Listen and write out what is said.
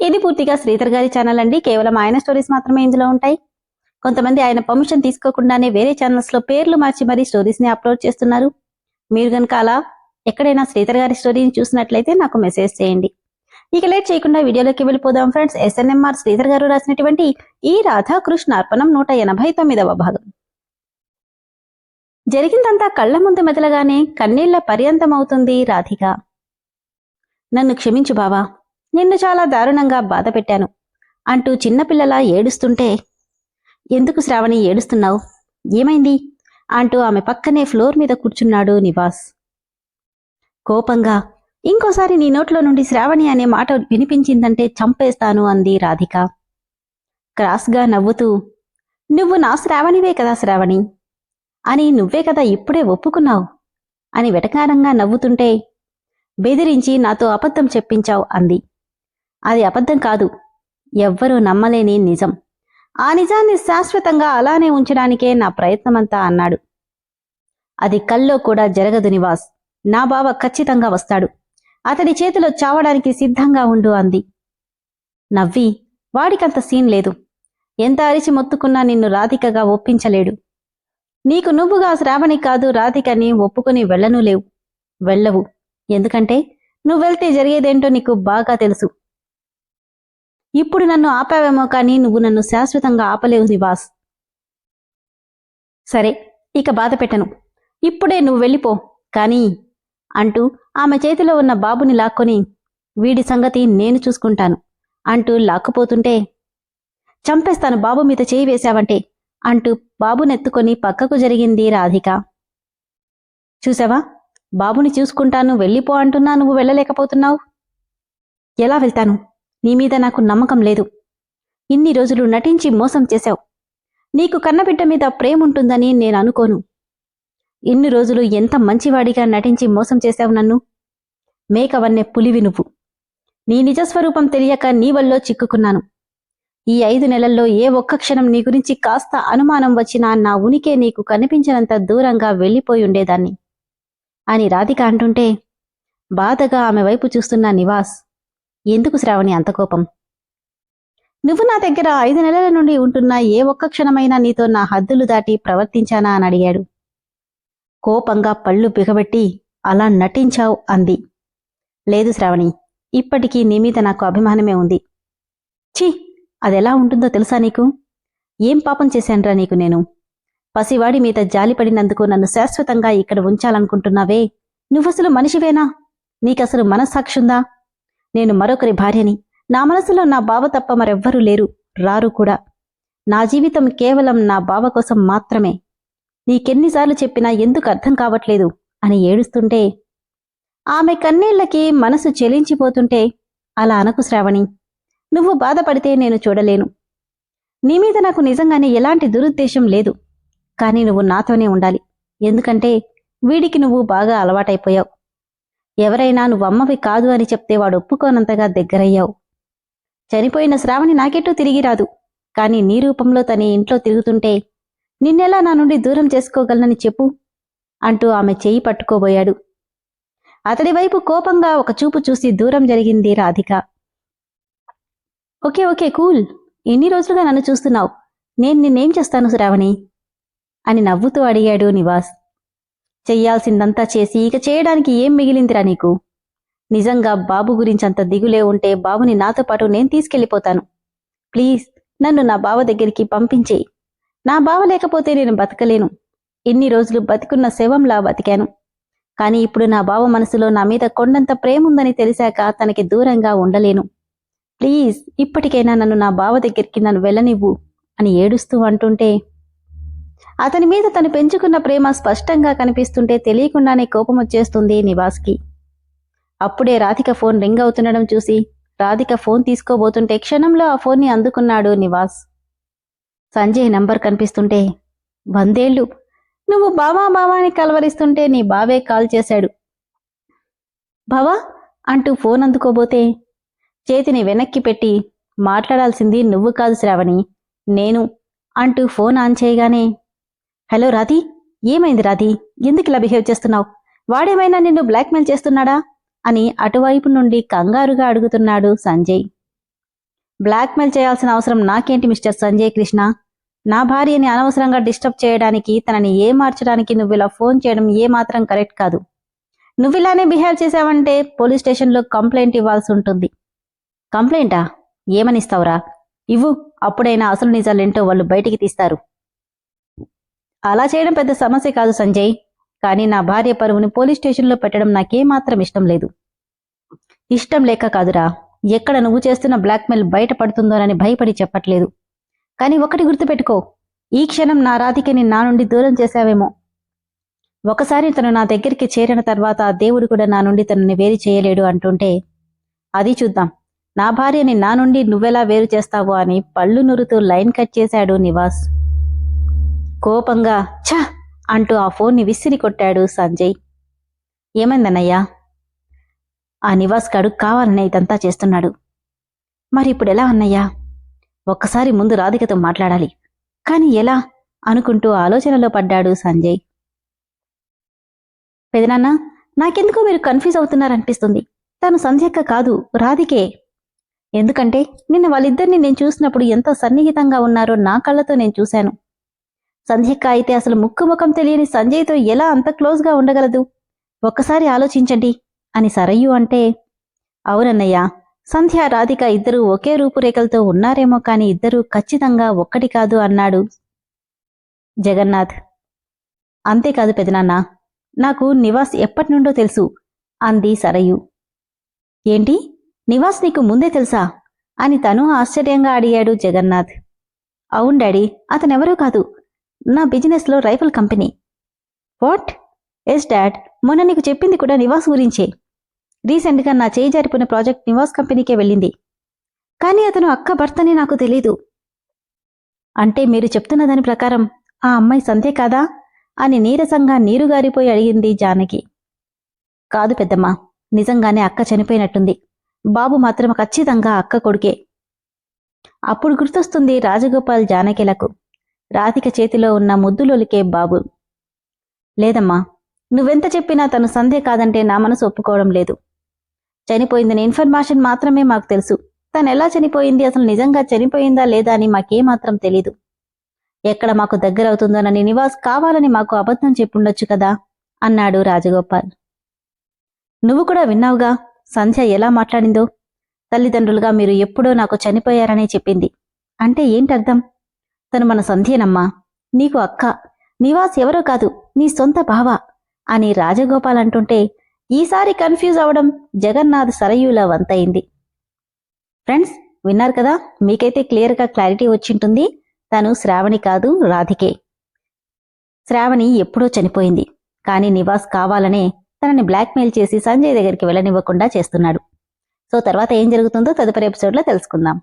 ఇది పూర్తిగా శ్రీధర్ గారి ఛానల్ అండి. కేవలం ఆయన స్టోరీస్ మాత్రమే ఇందులో ఉంటాయి. కొంతమంది ఆయన పర్మిషన్ తీసుకోకుండానే వేరే ఛానల్స్లో పేర్లు మార్చి మరీ స్టోరీస్ని అప్లోడ్ చేస్తున్నారు. మీరు కనుక అలా ఎక్కడైనా శ్రీధర్ గారి స్టోరీని చూసినట్లయితే నాకు మెసేజ్ చేయండి. ఇక లేట్ చేయకుండా వీడియోలోకి వెళ్ళిపోదాం ఫ్రెండ్స్ ఎస్ఎన్ఎంఆర్ శ్రీధర్ గారు రాసినటువంటి ఈ రాధాకృష్ణ అర్పణం నూట ఎనభై తొమ్మిదవ భాగం. జరిగిందంతా కళ్ళ ముందు మెదలగానే కన్నీళ్ళ పర్యంతమవుతుంది రాధిక. నన్ను క్షమించు బావా. నిన్ను చాలా దారుణంగా బాధ పెట్టాను అంటూ చిన్నపిల్లలా ఏడుస్తుంటే ఎందుకు శ్రావణి ఏడుస్తున్నావు? ఏమైంది? అంటూ ఆమె పక్కనే ఫ్లోర్ మీద కూర్చున్నాడు నివాస్. కోపంగా ఇంకోసారి నీ నోట్లో నుండి శ్రావణి అనే మాట వినిపించిందంటే చంపేస్తాను అంది రాధిక. క్రాస్గా నవ్వుతూ నువ్వు నా శ్రావణివే కదా శ్రావణి? అని నువ్వే కదా ఇప్పుడే ఒప్పుకున్నావు? అని వెటకారంగా నవ్వుతుంటే బెదిరించి నాతో అబద్ధం చెప్పించావు అంది. అది అబద్ధం కాదు. ఎవ్వరూ నమ్మలేని నిజం. ఆ నిజాన్ని శాశ్వతంగా అలానే ఉంచడానికే నా ప్రయత్నమంతా అన్నాడు. అది కల్లో కూడా జరగదు నివాస్. నా బావ ఖచ్చితంగా వస్తాడు. అతడి చేతిలో చావడానికి సిద్ధంగా ఉండు అంది. నవ్వి వాడికంత సీన్ లేదు. ఎంత అరిచి మొత్తుకున్నా నిన్ను రాధికగా ఒప్పించలేడు. నీకు నువ్వుగా శ్రావణి కాదు రాధికని ఒప్పుకుని వెళ్ళను లేవు. వెళ్ళవు. ఎందుకంటే నువ్వెళ్తే జరిగేదేంటో నీకు బాగా తెలుసు. ఇప్పుడు నన్ను ఆపావేమో కానీ నువ్వు నన్ను శాశ్వతంగా ఆపలేవు నివాస్. సరే ఇక బాధ పెట్టను. ఇప్పుడే నువ్వు వెళ్ళిపో. కానీ అంటూ ఆమె చేతిలో ఉన్న బాబుని లాక్కొని వీడి సంగతి నేను చూసుకుంటాను అంటూ లాక్కుపోతుంటే చంపేస్తాను బాబు మీద చేయి వేశావంటే అంటూ బాబునెత్తుకొని పక్కకు జరిగింది రాధిక. చూసావా? బాబుని చూసుకుంటాను వెళ్ళిపో అంటున్నా నువ్వు వెళ్ళలేకపోతున్నావు. ఎలా వెళ్తాను? నీ మీద నాకు నమ్మకం లేదు. ఇన్ని రోజులు నటించి మోసం చేశావు. నీకు కన్నబిడ్డ మీద ప్రేమ ఉంటుందని నేను అనుకోను. ఇన్ని రోజులు ఎంత మంచివాడిగా నటించి మోసం చేశావు నన్ను? మేకవన్నె పులివి నువ్వు. నీ నిజస్వరూపం తెలియక నీ వల్లో చిక్కుకున్నాను. ఈ ఐదు నెలల్లో ఏ ఒక్క క్షణం నీ గురించి కాస్త అనుమానం వచ్చినా నా ఉనికే నీకు కనిపించినంత దూరంగా వెళ్ళిపోయి ఉండేదాన్ని అని రాధిక అంటుంటే బాధగా ఆమె వైపు చూస్తున్న నివాస్ ఎందుకు శ్రావణి అంత కోపం? నువ్వు నా దగ్గర ఐదు నెలల నుండి ఉంటున్న ఏ ఒక్క క్షణమైనా నీతో నా హద్దులు దాటి ప్రవర్తించానా అని అడిగాడు. కోపంగా పళ్ళు బిగబెట్టి అలా నటించావు అంది. లేదు శ్రావణి ఇప్పటికీ నీ మీద నాకు అభిమానమే ఉంది. ఛీ! అదెలా ఉంటుందో తెలుసా నీకు? ఏం పాపం చేశాన్రా నీకు నేను? పసివాడి మీద జాలిపడినందుకు నన్ను శాశ్వతంగా ఇక్కడ ఉంచాలనుకుంటున్నావే? నువ్వసలు మనిషివేనా? నీకసలు మనస్సాక్షుందా నేను మరొకరి భార్యని. నా మనసులో నా బావ తప్ప మరెవ్వరూ లేరు. రారు కూడా. నా జీవితం కేవలం నా బావ కోసం మాత్రమే. నీకెన్నిసార్లు చెప్పినా ఎందుకు అర్థం కావట్లేదు? అని ఏడుస్తుంటే ఆమె కన్నీళ్ళకి మనసు చెలించిపోతుంటే అలా అనకు శ్రావణి. నువ్వు బాధపడితే నేను చూడలేను. నీ మీద నాకు నిజంగానే ఎలాంటి దురుద్దేశం లేదు. కానీ నువ్వు నాతోనే ఉండాలి. ఎందుకంటే వీడికి నువ్వు బాగా అలవాటైపోయావు. ఎవరైనా నువ్వమ్మవి కాదు అని చెప్తే వాడు ఒప్పుకోనంతగా దగ్గరయ్యావు. చనిపోయిన శ్రావణి నాకెటూ తిరిగి రాదు. కానీ నీ రూపంలో తన ఇంట్లో తిరుగుతుంటే నిన్నెలా నా నుండి దూరం చేసుకోగలనని చెప్పు అంటూ ఆమె చెయ్యి పట్టుకోబోయాడు. అతడి వైపు కోపంగా ఒక చూపు చూసి దూరం జరిగింది రాధిక. Okay okay cool. ఎన్ని రోజులుగా నన్ను చూస్తున్నావు? నేను నిన్నేం చేస్తాను శ్రావణి? అని నవ్వుతూ అడిగాడు నివాస్. చెయ్యాల్సిందంతా చేసి ఇక చేయడానికి ఏం మిగిలిందిరా నీకు? నిజంగా బాబు గురించి అంత దిగులే ఉంటే బాబుని నాతో పాటు నేను తీసుకెళ్ళిపోతాను. ప్లీజ్ నన్ను నా బావ దగ్గరికి పంపించేయి. నా బావ లేకపోతే నేను బతకలేను. ఇన్ని రోజులు బతికున్న శవంలా బతికాను. కానీ ఇప్పుడు నా బావ మనసులో నా మీద కొండంత ప్రేముందని తెలిసాక తనకి దూరంగా ఉండలేను. ప్లీజ్ ఇప్పటికైనా నన్ను నా బావ దగ్గరికి నన్ను వెళ్ళనివ్వు అని ఏడుస్తూ అంటుంటే అతని మీద తను పెంచుకున్న ప్రేమ స్పష్టంగా కనిపిస్తుంటే తెలియకుండానే కోపం వచ్చేస్తుంది నివాస్కి. అప్పుడే రాధిక ఫోన్ రింగ్ అవుతుండడం చూసి రాధిక ఫోన్ తీసుకోబోతుంటే క్షణంలో ఆ ఫోన్ని అందుకున్నాడు నివాస్. సంజయ్ నంబర్ కనిపిస్తుంటే వందేళ్ళు నువ్వు బావా బావాని కలవరిస్తుంటే నీ బావే కాల్ చేశాడు. బావా అంటూ ఫోన్ అందుకోబోతే చేతిని వెనక్కి పెట్టి మాట్లాడాల్సింది నువ్వు కాదు శ్రావణి నేను అంటూ ఫోన్ ఆన్ చేయగానే హలో రాధి ఏమైంది రాధి? ఎందుకు ఇలా బిహేవ్ చేస్తున్నావు? వాడేమైనా నిన్ను బ్లాక్మెయిల్ చేస్తున్నాడా? అని అటువైపు నుండి కంగారుగా అడుగుతున్నాడు సంజయ్. బ్లాక్మెయిల్ చేయాల్సిన అవసరం నాకేంటి మిస్టర్ సంజయ్ కృష్ణ? నా భార్యని అనవసరంగా డిస్టర్బ్ చేయడానికి తనని ఏ మార్చడానికి నువ్వు ఇలా ఫోన్ చేయడం ఏమాత్రం కరెక్ట్ కాదు. నువ్వు ఇలానే బిహేవ్ చేశావంటే పోలీస్ స్టేషన్లో కంప్లైంట్ ఇవ్వాల్సి ఉంటుంది. కంప్లైంటా? ఏమనిస్తావురా? ఇవ్వు అప్పుడైనా అసలు నిజాలేంటో వాళ్ళు బయటికి తీస్తారు. అలా చేయడం పెద్ద సమస్య కాదు సంజయ్. కానీ నా భార్య పరువుని పోలీస్ స్టేషన్లో పెట్టడం నాకేమాత్రం ఇష్టం లేదు. ఇష్టం లేక కాదురా. ఎక్కడ నువ్వు చేస్తున్న బ్లాక్మెయిల్ బయటపడుతుందోనని భయపడి చెప్పట్లేదు. కానీ ఒకటి గుర్తుపెట్టుకో. ఈ క్షణం నా రాధికని నా నుండి దూరం చేశావేమో. ఒకసారి తను నా దగ్గరికి చేరిన తర్వాత ఆ దేవుడు కూడా నా నుండి తనని వేరు చేయలేడు అంటుంటే అది చూద్దాం. నా భార్యని నా నుండి నువ్వెలా వేరు చేస్తావో అని పళ్ళు నురుతూ లైన్ కట్ చేశాడు నివాస్. కోపంగా ఛ! అంటూ ఆ ఫోన్ని విసిరి కొట్టాడు సంజయ్. ఏమైందన్నయ్యా? ఆ నివాస్ గడు కావాలనే ఇదంతా చేస్తున్నాడు. మరి ఇప్పుడు ఎలా అన్నయ్యా? ఒక్కసారి ముందు రాధికతో మాట్లాడాలి. కాని ఎలా? అనుకుంటూ ఆలోచనలో పడ్డాడు సంజయ్. పెదనాన్న నాకెందుకో మీరు కన్ఫ్యూజ్ అవుతున్నారనిపిస్తుంది. తను సంధ్యక్క కాదు రాధికే. ఎందుకంటే నిన్న వాళ్ళిద్దరిని నేను చూసినప్పుడు ఎంత సన్నిహితంగా ఉన్నారో నా కళ్ళతో నేను చూశాను. సంధ్యక్క అయితే అసలు ముక్కు ముఖం తెలియని సంజయ్తో ఎలా అంత క్లోజ్గా ఉండగలదు? ఒక్కసారి ఆలోచించండి అని సరయ్యు అంటే అవునన్నయ్య సంధ్య రాధిక ఇద్దరూ ఒకే రూపురేఖలతో ఉన్నారేమో కాని ఇద్దరూ ఖచ్చితంగా ఒక్కటి కాదు అన్నాడు. జగన్నాథ్ అంతేకాదు పెదనాన్న నాకు నివాస్ ఎప్పటి నుండో తెలుసు అంది సరయు ఏంటి? నివాస్ నీకు ముందే తెలుసా? అని తను ఆశ్చర్యంగా అడిగాడు జగన్నాథ్. అవును డాడీ అతనెవరూ కాదు నా బిజినెస్లో rifle company. What? Yes dad. మొన్న నీకు చెప్పింది కూడా నివాస్ గురించే. రీసెంట్గా నా చేయి జారిపోయిన ప్రాజెక్ట్ నివాస్ కంపెనీకే వెళ్ళింది. కానీ అతను అక్క భర్తని నాకు తెలీదు. అంటే మీరు చెప్తున్న దాని ప్రకారం ఆ అమ్మాయి సంతే కాదా? అని నీరసంగా నీరుగారిపోయి అడిగింది జానకి. కాదు పెద్దమ్మ నిజంగానే అక్క చనిపోయినట్టుంది. బాబు మాత్రం ఖచ్చితంగా అక్క కొడుకే. అప్పుడు గుర్తొస్తుంది రాజగోపాల్ జానకిలకు రాధిక చేతిలో ఉన్న ముద్దులొలికే బాబు. లేదమ్మా నువ్వెంత చెప్పినా తను సందే కాదంటే నా మనసు ఒప్పుకోవడం లేదు. చనిపోయిందని ఇన్ఫర్మేషన్ మాత్రమే మాకు తెలుసు. తను ఎలా చనిపోయింది అసలు నిజంగా చనిపోయిందా లేదా అని మాకేమాత్రం తెలీదు. ఎక్కడ మాకు దగ్గరవుతుందోనని నివాస్ కావాలని మాకు అబద్ధం చెప్పుండొచ్చు కదా అన్నాడు రాజగోపాల్. నువ్వు కూడా విన్నావుగా సంధ్య ఎలా మాట్లాడిందో? తల్లిదండ్రులుగా మీరు ఎప్పుడో నాకు చనిపోయారనే చెప్పింది. అంటే ఏంటర్థం? తను మన సంధ్యనమ్మా. నీకు అక్క. నివాస్ ఎవరో కాదు నీ సొంత బావ అని రాజగోపాల్ అంటుంటే ఈసారి కన్ఫ్యూజ్ అవడం జగన్నాథ్ సరయుల వంతయింది ఫ్రెండ్స్ విన్నారు కదా మీకైతే క్లియర్గా క్లారిటీ వచ్చింటుంది. తను శ్రావణి కాదు రాధికే. శ్రావణి ఎప్పుడో చనిపోయింది. కానీ నివాస్ కావాలనే తనని బ్లాక్మెయిల్ చేసి సంజయ్ దగ్గరికి వెళ్ళనివ్వకుండా చేస్తున్నాడు. సో తర్వాత ఏం జరుగుతుందో తదుపరి ఎపిసోడ్లో తెలుసుకుందాం.